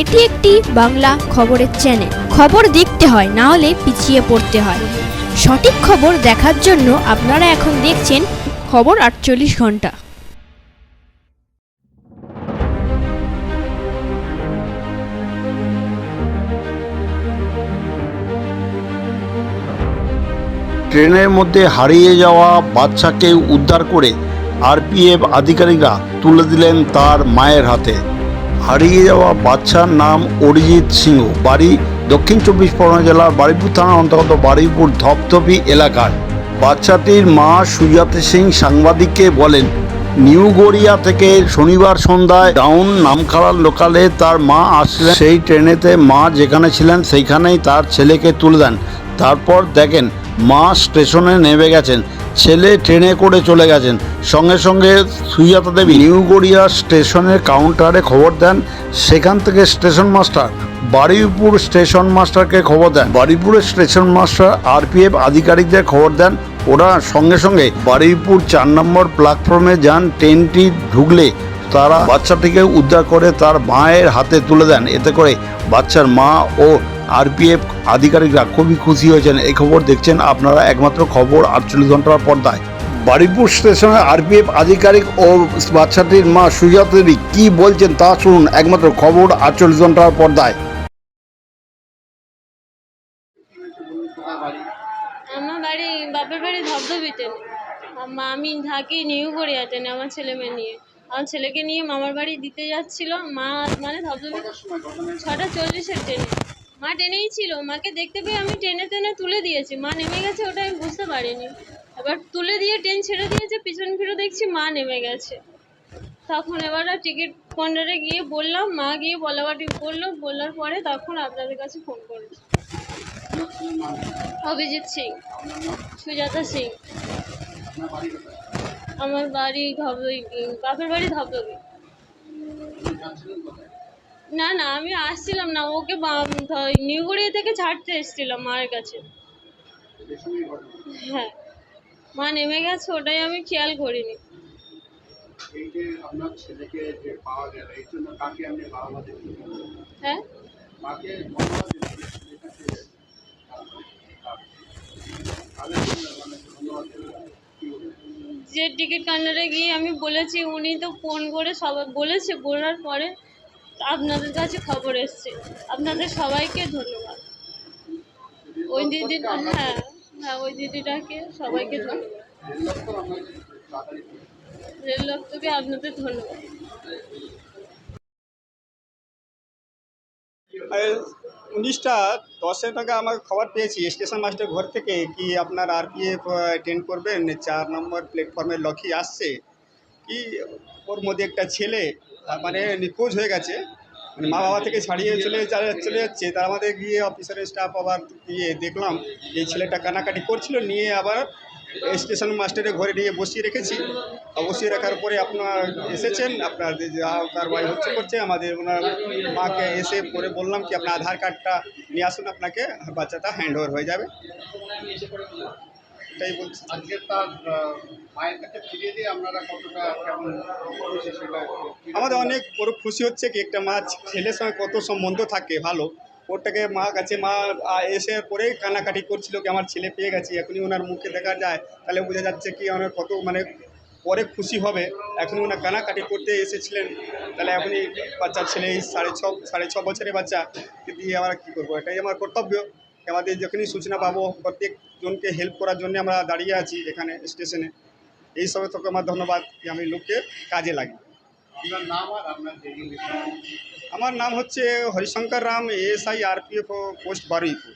এটি একটি বাংলা খবরের চ্যানেল খবর দেখতে হয়, না হলে পিছিয়ে পড়তে হয়। সঠিক খবর দেখার জন্য আপনারা এখন দেখছেন খবর আটচল্লিশ ঘণ্টা। ট্রেনের মধ্যে হারিয়ে যাওয়া বাচ্চাকে উদ্ধার করে আরপিএফ আধিকারিকরা তুলে দিলেন তার মায়ের হাতে। হারিয়ে যাওয়া বাচ্চার নাম অরিজিৎ সিংহ। বাড়ি দক্ষিণ চব্বিশ পরগনা জেলার বারুইপুর থানার অন্তর্গত বারুইপুর ধপধপি এলাকার। বাচ্চাটির মা সুজাতা সিং সাংবাদিককে বলেন, নিউ গড়িয়া থেকে শনিবার সন্ধ্যায় ডাউন নামখালার লোকালে তার মা আসলেন। সেই ট্রেনেতে মা যেখানে ছিলেন, সেইখানেই তার ছেলেকে তুলে দেন। তারপর দেখেন মা স্টেশনে নেমে গেছেন, ছেলে ট্রেনে করে চলে গেছেন। সঙ্গে সঙ্গে সুজাতা দেবী নিউ গড়িয়া স্টেশনের কাউন্টারে খবর দেন, সেখান থেকে স্টেশন মাস্টার, বারুইপুর স্টেশন মাস্টারকে খবর দেন। বারুইপুরের স্টেশন মাস্টার আরপিএফ আধিকারিকদের খবর দেন, ওরা সঙ্গে সঙ্গে বারুইপুর চার নম্বর প্ল্যাটফর্মে যান, ট্রেনটি ঢুকলে তারা বাচ্চাটিকে উদ্ধার করে তার মায়ের হাতে তুলে দেন। এতে করে বাচ্চার মা ও আরপিএফ আধিকারিকরা খুবই খুশি হয়েছেন। এই খবর দেখছেন আপনারা একমাত্র খবর আটচল্লিশ ঘণ্টার পর্দায়। বারুইপুর স্টেশনে আরপিএফ আধিকারিক ও বাচ্চাটির মা সুজাত দেবী কি বলছেন তা শুনুন, একমাত্র খবর আটচল্লিশ ঘণ্টার পর্দায়। আমার বাড়ি, বাপের বাড়ি ধবধবিতে। আম- থাকি নিউ গড়িয়াতে আমার ছেলে মেয়ে নিয়ে। আমার ছেলেকে নিয়ে মামার বাড়ি দিতে যাচ্ছিল, মা মানে ধবধবি। ছটা চল্লিশের ট্রেনে। মা টেনেই ছিল। মাকে দেখতে পেয়ে আমি ট্রেনে টেনে তুলে দিয়েছি। মা নেমে গেছে ওটা আমি বুঝতে পারিনি। এবার তুলে দিয়ে ট্রেন ছেড়ে দিয়েছে, পিছন ফিরে দেখছি মা নেমে গেছে। তখন এবার টিকিট কাউন্টারে গিয়ে বললাম, মা গিয়ে বলাবাটি বলল বলার পরে তখন আপনাদের কাছে ফোন করেছি অভিজিৎ সিং, সুজাতা সিং। আমার বাড়ি ধবই বাপের বাড়ি ধবধবি না না আমি আসছিলাম না। ওকে নিউগড়িয়া থেকে ছাড়তে এসেছিলাম মায়ের কাছে। হ্যাঁ। মা নেমে গেছে ওটাই আমি খেয়াল করিনি। হ্যাঁ? যে টিকিট কাউন্টারে গিয়ে আমি বলেছি উনি তো ফোন করে সবাই বলেছে বলার পরে আপনাদের কাছে খবর এসছে। আপনাদের সবাইকে ধন্যবাদ। ওই দিদি হ্যাঁ হ্যাঁ ওই দিদিটাকে সবাইকে ধন্যবাদ। রেল আপনাদের ধন্যবাদ। উনিশটা দশের টাকা আমার খবর পেয়েছি, স্টেশন মাস্টার ঘর থেকে কি আপনার আর আরপিএফ ট্রেন করবেন? চার নম্বর প্ল্যাটফর্মে লক্ষ্মী আসছে। কি ওর মধ্যে একটা ছেলে মানে নিখোঁজ হয়ে গেছে। মানে মা বাবা থেকে ছাড়িয়ে চলে চলে যাচ্ছে। তার আমাদের গিয়ে অফিসারের স্টাফ আবার গিয়ে দেখলাম যে ছেলেটা কানাকাটি করছিল, নিয়ে আবার স্টেশন মাস্টারের ঘরে নিয়ে বসিয়ে রেখেছি। বসিয়ে রাখার পরে আপনার এসেছেন, আপনার কারবাই হচ্ছে, করছে। আমাদের ওনার মাকে এসে পরে বললাম কি, আপনার আধার কার্ডটা নিয়ে আসুন, আপনাকে বাচ্চাটা হ্যান্ড ওভার হয়ে যাবে। এটাই বলছি। আজকে তার মায়ের কাছে ফিরিয়ে দিয়ে আপনারা কতটা কেমন খুশি সেটা আমাদের অনেক বড় খুশি হচ্ছে কি একটা মা ছেলের সঙ্গে কত সম্বন্ধ থাকে ভালো। ওরটাকে মা কাছে মা এসে পরেই কানাকাটি করছিল কি আমার ছেলে পেয়ে গেছি এখনই ওনার মুখে দেখা যায়। তাহলে বোঝা যাচ্ছে কি ওনার কত মানে পরে খুশি হবে। এখনই ওনার কানাকাটি করতে এসেছিলেন। তাহলে এখনই বাচ্চার ছেলে সাড়ে ছ সাড়ে ছ বছরের বাচ্চা দিয়ে আমরা কী করব? এটাই আমার কর্তব্য। আমাদের যখনই সূচনা পাবো প্রত্যেকজনকে হেল্প করার জন্য আমরা দাঁড়িয়ে আছি এখানে স্টেশনে এই সবে তোকে আমার ধন্যবাদ কি আমি লোককে কাজে লাগি আপনার নাম আর আপনার যে ইংলিশ আমার নাম হচ্ছে Harishankar Ram ASI RPF post Baruipur